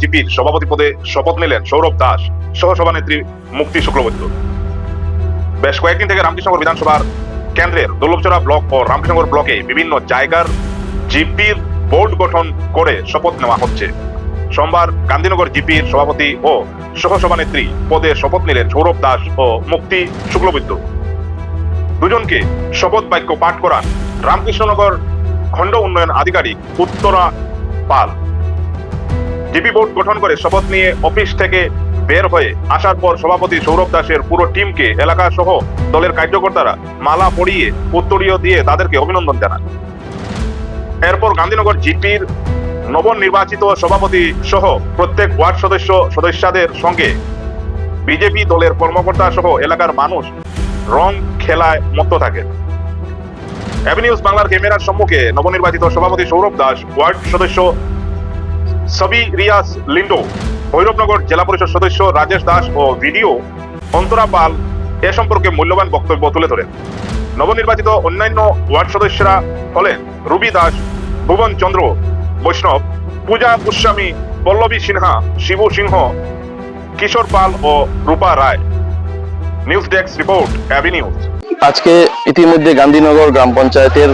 জিপির সভাপতি পদে শপথ নিলেন সৌরভ দাস সহ সভানেত্রী মুক্তি শুক্লবৈদ্য। বেশ কয়েকদিন থেকে রামকৃষ্ণনগর বিধানসভার কেন্দ্রের দুর্লভচড়া ব্লক ও রামকৃষ্ণনগর ব্লকে বিভিন্ন জায়গার জিপির বোর্ড গঠন করে শপথ নেওয়া হচ্ছে। সোমবার গান্ধীনগর জিপির সভাপতি ও সহসভানেত্রী পদে শপথ নিলেন সৌরভ দাস ও মুক্তি শুক্লবৈদ্য। দুজনকে শপথ বাক্য পাঠ করান রামকৃষ্ণনগর খণ্ড উন্নয়ন আধিকারিক উত্তরা পাল। জিপি বোর্ড গঠন করে শপথ নিয়ে অফিস থেকে বের হয়ে আসার পর সভাপতি সৌরভ দাসের পুরো টিমকে এলাকা সহ দলের কার্যকর্তারা মালা পরিয়ে উত্তরীয় দিয়ে তাদেরকে অভিনন্দন জানান। এরপর গান্ধীনগর জিপির নবনির্বাচিত সভাপতি সহ প্রত্যেক ওয়ার্ড সদস্য সদস্যদের সঙ্গে বিজেপি দলের কর্মকর্তা সহ এলাকার মানুষ রং খেলায় মত্ত থাকেন। অ্যাভিনিউজ বাংলার ক্যামেরার সম্মুখে নবনির্বাচিত সভাপতি সৌরভ দাস, ওয়ার্ড সদস্য সবি রিয়াস লিন্ডো। ভৈরবনগর জেলা পরিষদ সদস্য রাজেশ দাস ও ভিডিও অন্তরা পাল এ সম্পর্কে মূল্যবান বক্তব্য তুলে ধরেন। নবনির্বাচিত অন্যান্য ওয়ার্ড সদস্যরা হলেন রুবি দাস, ভুবন চন্দ্র, বৈষ্ণব, পূজা গোস্বামী, পল্লবী সিনহা, শিবু সিংহ, কিশোর পাল ও Rupa Roy. News desk report avenues আজকে ইতিমধ্যে গান্ধীনগর গ্রাম পঞ্চায়েতের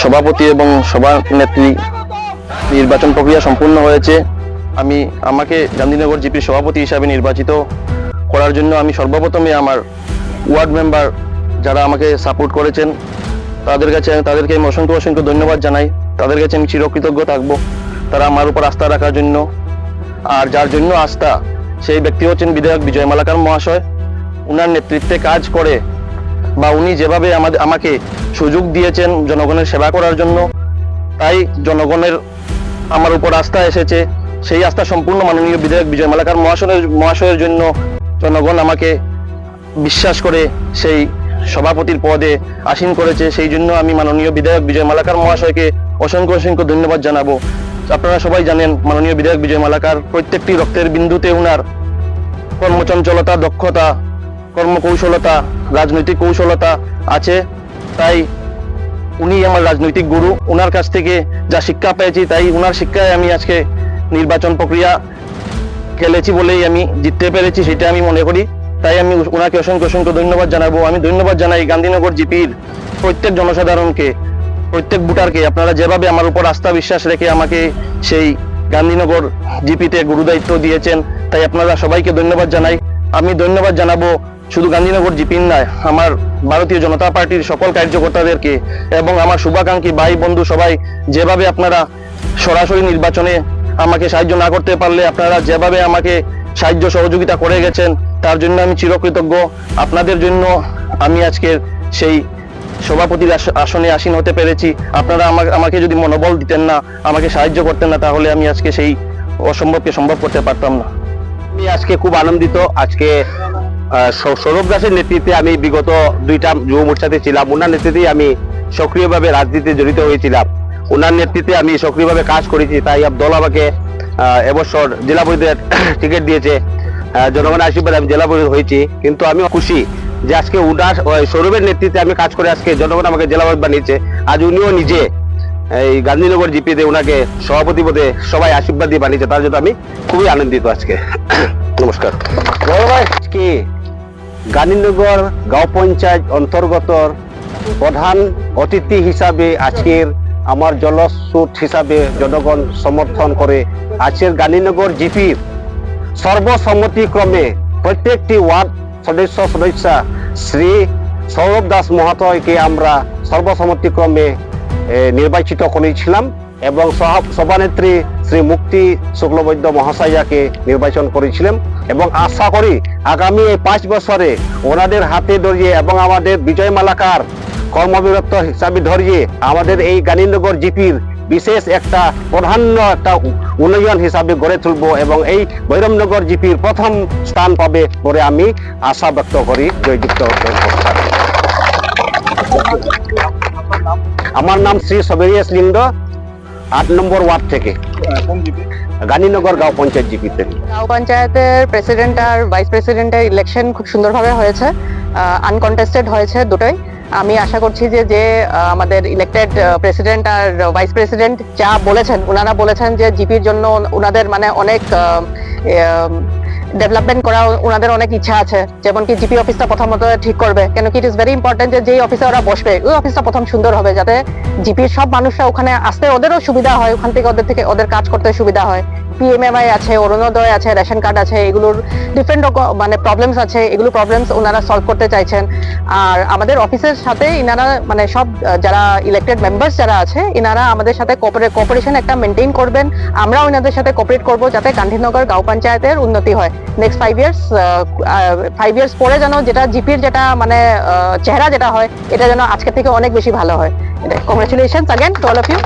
সভাপতি এবং সভানেত্রী নির্বাচন প্রক্রিয়া সম্পূর্ণ হয়েছে। আমি, আমাকে গান্ধীনগর জিপির সভাপতি হিসাবে নির্বাচিত করার জন্য আমি সর্বপ্রথমে আমার ওয়ার্ড মেম্বার যারা আমাকে সাপোর্ট করেছেন, তাদের কাছে তাদেরকে আমি অসংখ্য অসংখ্য ধন্যবাদ জানাই। তাদের কাছে আমি চিরকৃতজ্ঞ থাকব। তারা আমার উপর আস্থা রাখার জন্য। আর যার জন্য আস্থা, সেই ব্যক্তি হচ্ছেন বিধায়ক বিজয় মালাকার মহাশয়। উনার নেতৃত্বে কাজ করে বা উনি যেভাবে আমাদের, আমাকে সুযোগ দিয়েছেন জনগণের সেবা করার জন্য, তাই জনগণের আমার উপর আস্থা এসেছে। সেই আস্থা সম্পূর্ণ মাননীয় বিধায়ক বিজয় মালাকার মহাশয়ের মহাশয়ের জন্য জনগণ আমাকে বিশ্বাস করে সেই সভাপতির পদে আসীন করেছে। সেই জন্য আমি মাননীয় বিধায়ক বিজয় মালাকার মহাশয়কে অসংখ্য অসংখ্য ধন্যবাদ জানাব। আপনারা সবাই জানেন, মাননীয় বিধায়ক বিজয় মালাকার প্রত্যেকটি রক্তের বিন্দুতে উনার কর্মচঞ্চলতা, দক্ষতা, কর্মকৌশলতা, রাজনৈতিক কৌশলতা আছে। তাই উনি আমার রাজনৈতিক গুরু। ওনার কাছ থেকে যা শিক্ষা পেয়েছি তাই ওনার শিক্ষায় আমি আজকে নির্বাচন প্রক্রিয়া খেলেছি বলেই আমি জিততে পেরেছি, সেটা আমি মনে করি। তাই আমি ওনাকে অসংখ্য অসংখ্য ধন্যবাদ জানাব। আমি ধন্যবাদ জানাই গান্ধীনগর জিপির প্রত্যেক জনসাধারণকে, প্রত্যেক ভোটারকে। আপনারা যেভাবে আমার উপর আস্থা বিশ্বাস রেখে আমাকে সেই গান্ধীনগর জিপিতে গুরুদায়িত্ব দিয়েছেন, তাই আপনারা সবাইকে ধন্যবাদ জানাই। আমি ধন্যবাদ জানাব শুধু গান্ধীনগর জিপির নয়, আমার ভারতীয় জনতা পার্টির সকল কার্যকর্তাদেরকে এবং আমার শুভাকাঙ্ক্ষী ভাই, বন্ধু সবাই, যেভাবে আপনারা সরাসরি নির্বাচনে আমাকে সাহায্য না করতে পারলে আপনারা যেভাবে আমাকে সাহায্য সহযোগিতা করে গেছেন, তার জন্য আমি চিরকৃতজ্ঞ। আপনাদের জন্য আমি আজকের সেই সভাপতির আসনে আসীন হতে পেরেছি। আপনারা আমাকে আমাকে যদি মনোবল দিতেন না, আমাকে সাহায্য করতেন না, তাহলে আমি আজকে সেই অসম্ভবকে সম্ভব করতে পারতাম না। আমি আজকে খুব আনন্দিত। আজকে সৌরভ দাসের নেতৃত্বে আমি বিগত দুইটা যুব মোর্চাতে ছিলাম। ওনার নেতৃত্বে আমি সক্রিয়ভাবে রাজনীতিতে জড়িত হয়েছিলাম। ওনার নেতৃত্বে আমি সক্রিয়ভাবে কাজ করেছি তাই দল আমাকে এবছর জেলা পরিষদের টিকিট দিয়েছে। জনগণের আশীর্বাদ আমি জেলা পরিষদ হয়েছি কিন্তু আমি খুশি যে আজকে ওই সৌরভের নেতৃত্বে আমি কাজ করে আজকে জনগণ আমাকে জেলা পরিষদ বানিয়েছে। আজ উনিও নিজে এই গান্ধীনগর জিপিতে ওনাকে সভাপতি পদে সবাই আশীর্বাদ দিয়ে বানিয়েছে। তার জন্য আমি খুবই আনন্দিত আজকে। নমস্কার। আজকে গান্ধীনগর গাঁও পঞ্চায়েত অন্তর্গত প্রধান অতিথি হিসাবে আজকের আমার জলস্রোত হিসাবে জনগণ সমর্থন করে আজকের গান্ধীনগর জিপির সর্বসম্মতিক্রমে প্রত্যেকটি ওয়ার্ড সদস্য সদস্যা শ্রী সৌরভ দাস মহাতয়কে আমরা সর্বসম্মতিক্রমে নির্বাচিত করেছিলাম। এবং সভানেত্রী শ্রী মুক্তি শুক্লবৈদ্য মহাশয়াকে নির্বাচন করেছিলেন এবং আশা করি আগামী এই পাঁচ বছরে ওনাদের হাতে ধরিয়ে এবং আমাদের বিজয় মালাকার কর্মবিরত হিসাবে ধরিয়ে আমাদের এই গান্ধীনগর জিপির বিশেষ একটা প্রাধান্য একটা উন্নয়ন হিসাবে গড়ে তুলব এবং এই ভৈরবনগর জিপির প্রথম স্থান পাবে বলে আমি আশা ব্যক্ত করি। জয়যুক্ত আমার নাম শ্রী সবেরিয়াস লিঙ্গ আট নম্বর ওয়ার্ড থেকে। গান্ধীনগর গাঁও পঞ্চায়েত জিপিতে গাঁও পঞ্চায়েতের প্রেসিডেন্ট আর ভাইস প্রেসিডেন্টের ইলেকশন খুব সুন্দরভাবে হয়েছে। আনকন্টেস্টেড হয়েছে দুটোই। আমি আশা করছি যে যে আমাদের ইলেক্টেড প্রেসিডেন্ট আর ভাইস প্রেসিডেন্ট যা বলেছেন ওনারা বলেছেন যে জিপির জন্য ওনাদের মানে অনেক ডেভেলপমেন্ট করা ওনাদের অনেক ইচ্ছা আছে। যেমন কি জিপি অফিসটা প্রথমত ঠিক করবে। কেন কি ইট ইজ ভেরি ইম্পর্টেন্ট যে যেই অফিসে ওরা বসবে, ওই অফিসটা প্রথম সুন্দর হবে যাতে জিপির সব মানুষরা ওখানে আসতে ওদেরও সুবিধা হয়, ওখান থেকে ওদের থেকে ওদের কাজ করতে সুবিধা হয়। পিএমএমআই আছে, অরুণোদয় আছে, রেশন কার্ড আছে, এগুলোর ডিফারেন্ট মানে প্রবলেমস আছে, এগুলো প্রবলেমস ওনারা সলভ করতে চাইছেন। আর আমাদের অফিসের সাথে ইনারা মানে সব যারা ইলেক্টেড মেম্বার্স যারা আছে, ইনারা আমাদের সাথে কোঅপারেশন একটা মেনটেন করবেন। আমরা ইনাদের সাথে কোঅপারেট করব যাতে গান্ধীনগর গাঁও পঞ্চায়েতের উন্নতি হয়। Next five years five years পরে যেন যেটা জিপির যেটা মানে চেহারা যেটা হয়, এটা যেন আজকে থেকে অনেক বেশি ভালো হয়। Congratulation again to all of you